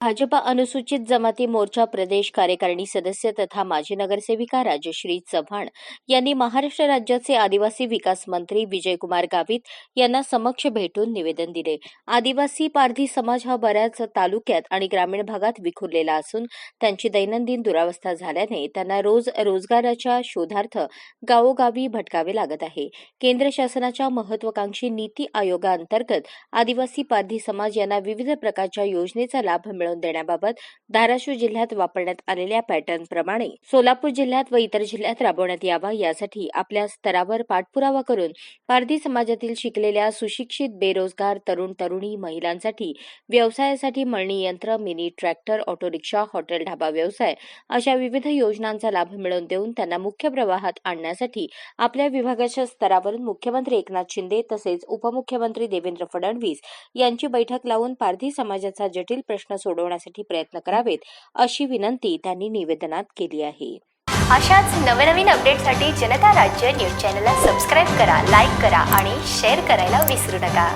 भाजपा अनुसूचित जमाती मोर्चा प्रदेश कार्यकारिणी सदस्य तथा माजी नगरसेविका राजश्री चव्हाण यांनी महाराष्ट्र राज्याचे आदिवासी विकास मंत्री विजयकुमार गावित यांना समक्ष भेटून निवेदन दिले. आदिवासी पारधी समाज हा बऱ्याच तालुक्यात आणि ग्रामीण भागात विखुरलेला असून त्यांची दैनंदिन दुरावस्था झाल्याने त्यांना रोज रोजगाराच्या शोधार्थ गावोगावी भटकावे लागत आहे. केंद्र शासनाच्या महत्वाकांक्षी नीती आयोगाअंतर्गत आदिवासी पारधी समाज यांना विविध प्रकारच्या योजनेचा लाभ मिळवून देण्याबाबत धाराशिव जिल्ह्यात वापरण्यात आलेल्या पॅटर्न प्रमाणे सोलापूर जिल्ह्यात व इतर जिल्ह्यात राबवण्यात यावा यासाठी आपल्या स्तरावर पाठपुरावा करून पारधी समाजातील शिकलेल्या सुशिक्षित बेरोजगार तरुण तरुणी महिलांसाठी व्यवसायासाठी मळणी यंत्र mini tractor auto rickshaw hotel dhaba व्यवसाय अशा विविध योजनांचा लाभ मिळवून देऊन त्यांना मुख्य प्रवाहात आणण्यासाठी आपल्या विभागाच्या स्तरावरून मुख्यमंत्री एकनाथ शिंदे तसेच उपमुख्यमंत्री देवेंद्र फडणवीस यांची बैठक लावून पारधी समाजाचा जटिल प्रश्न सोडवण्यासाठी प्रयत्न करावेत अशी विनंती त्यांनी निवेदनात केली आहे. अशाच नवनवीन अपडेटसाठी जनता राज्य न्यूज चॅनलला सबस्क्राईब करा लाईक करा आणि शेअर करायला विसरू नका.